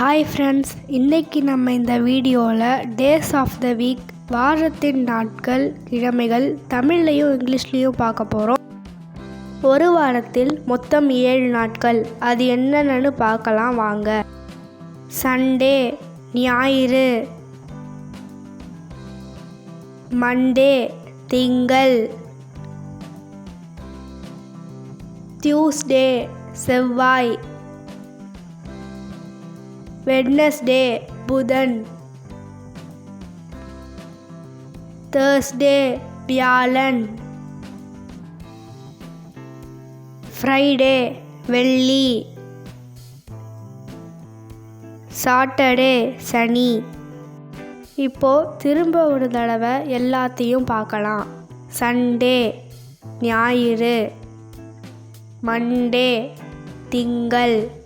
Hi friends இன்றைக்கி நம்ம இந்த வீடியோவில் டேஸ் ஆஃப் த வீக் வாரத்தின் நாட்கள் கிழமைகள் தமிழ்லையும் இங்கிலீஷ்லேயும் பார்க்க போகிறோம் ஒரு வாரத்தில் மொத்தம் ஏழு நாட்கள் அது என்னென்னு பார்க்கலாம் வாங்க. சண்டே ஞாயிறு. மண்டே திங்கள். டியூஸ்டே செவ்வாய். வெட்னஸ்டே புதன் தேர்ஸ்டே வியாழன் ஃப்ரைடே வெள்ளி சாட்டர்டே சனி இப்போது திரும்ப ஒரு தடவை எல்லாத்தையும் பார்க்கலாம். சண்டே ஞாயிறு. மண்டே திங்கள்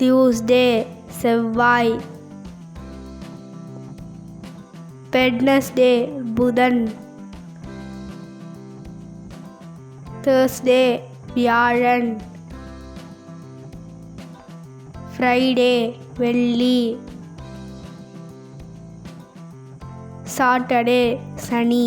டியூஸ்டே செவ்வாய் வெட்னஸ்டே புதன் தேர்ஸ்டே வியாழன் ஃப்ரைடே வெள்ளி சாட்டர்டே சனி